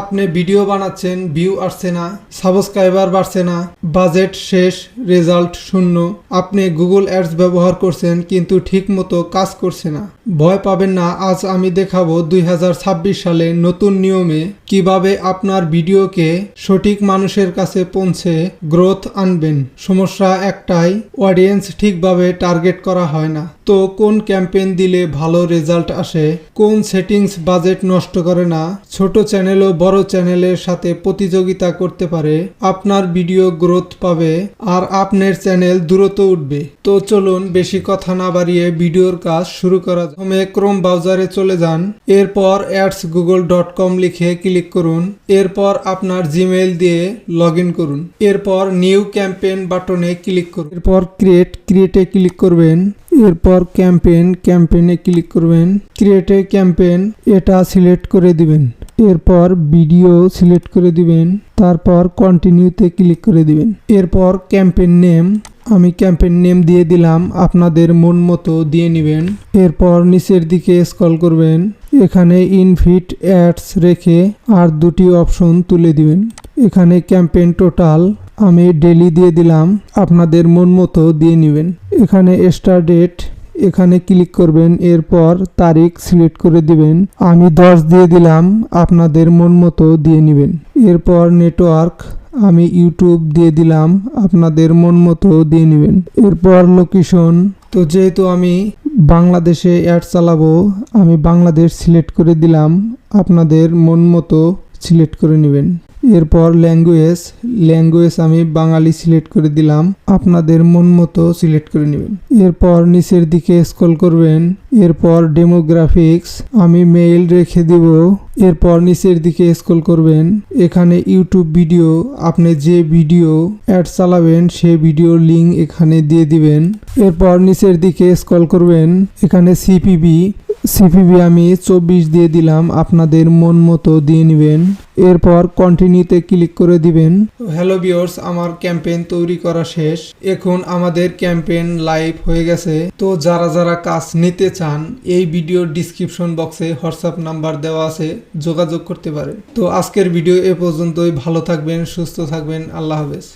আপনি ভিডিও বানাচ্ছেন ভিউ আসছে না সাবস্ক্রাইবার বাড়ছে না বাজেট শেষ রেজাল্ট শূন্য। আপনি গুগল অ্যাডস ব্যবহার করছেন, কিন্তু ঠিক মতো কাজ করছে না। ভয় পাবেন না, আজ আমি দেখাবো দুই হাজার ছাব্বিশ সালে নতুন নিয়মে কীভাবে আপনার ভিডিওকে সঠিক মানুষের কাছে পৌঁছে গ্রোথ আনবেন। সমস্যা একটাই অডিয়েন্স ঠিকভাবে টার্গেট করা হয় না। তো কোন ক্যাম্পেইন দিলে ভালো রেজাল্ট আসে? কোন সেটিংস বাজেট নষ্ট করে না? ছোট চ্যানেল ও বড় চ্যানেলের সাথে প্রতিযোগিতা করতে পারে, আপনার ভিডিও গ্রোথ পাবে, আর আপনার চ্যানেল দ্রুত উঠবে। তো চলুন বেশি কথা না বাড়িয়ে ভিডিওর কাজ শুরু করা। প্রথমে ক্রোম ব্রাউজারে চলে যান। এরপর অ্যাডস গুগল ডট কম লিখে ক্লিক করুন। এরপর আপনার জিমেইল দিয়ে লগ করুন। এরপর নিউ ক্যাম্পেইন বাটনে ক্লিক করুন। এরপর ক্রিয়েট। ক্রিয়েটে ক্লিক করবেন। এরপর ক্যাম্পেন ক্যাম্পেনে ক্লিক করবেন ক্রিয়েটে ক্যাম্পেন এটা সিলেক্ট করে দিবেন। এরপর ভিডিও সিলেক্ট করে দিবেন, তারপর কন্টিনিউতে ক্লিক করে দিবেন। এরপর ক্যাম্পেন নেম, আমি ক্যাম্পেন নেম দিয়ে দিলাম, আপনাদের মন মতো দিয়ে নেবেন। এরপর নিচের দিকে স্ক্রল করবেন, এখানে ইনফিট অ্যাডস রেখে আর দুটি অপশন তুলে দিবেন। এখানে ক্যাম্পেন টোটাল আমি ডেলি দিয়ে দিলাম, আপনাদের মন মতো দিয়ে নেবেন। এখানে স্টার ডেট এখানে ক্লিক করবেন, এরপর তারিখ সিলেক্ট করে দিবেন। আমি দশ দিয়ে দিলাম, আপনাদের মন মতো দিয়ে নেবেন। এরপর নেটওয়ার্ক আমি ইউটিউব দিয়ে দিলাম, আপনাদের মন মতো দিয়ে নেবেন। এরপর লোকেশন তো যেহেতু আমি বাংলাদেশে অ্যাড চালাবো, আমি বাংলাদেশ সিলেক্ট করে দিলাম, আপনাদের মন মতো সিলেক্ট করে নেবেন। এরপর ল্যাঙ্গুয়েজ ল্যাঙ্গুয়েজ আমি বাঙালি সিলেক্ট করে দিলাম। আপনাদের মন মতো সিলেক্ট করে নেবেন। এরপর নিচের দিকে স্ক্রল করবেন। এরপর ডেমোগ্রাফিক্স আমি মেইল রেখে দিব। এরপর নিচের দিকে স্ক্রল করবেন। এখানে ইউটিউব ভিডিও আপনি যে ভিডিও অ্যাড চালাবেন, সে ভিডিও লিঙ্ক এখানে দিয়ে দিবেন। এরপর নিচের দিকে স্ক্রল করবেন। এখানে সিপিবি সিপিবি আমি চব্বিশ দিয়ে দিলাম, আপনাদের মন মতো দিয়ে নেবেন। এরপর কন্টিনিউতে ক্লিক করে দিবেন। হ্যালো ভিউয়ার্স আমার ক্যাম্পেইন তৈরি করা শেষ। এখন আমাদের ক্যাম্পেইন লাইভ হয়ে গেছে। তো যারা যারা কাজ নিতে চান, এই ভিডিওর ডিসক্রিপশন বক্সে হোয়াটসঅ্যাপ নাম্বার দেওয়া আছে, যোগাযোগ করতে পারেন। তো আজকের ভিডিও এ পর্যন্তই, ভালো থাকবেন, সুস্থ থাকবেন, আল্লাহ হাফেজ।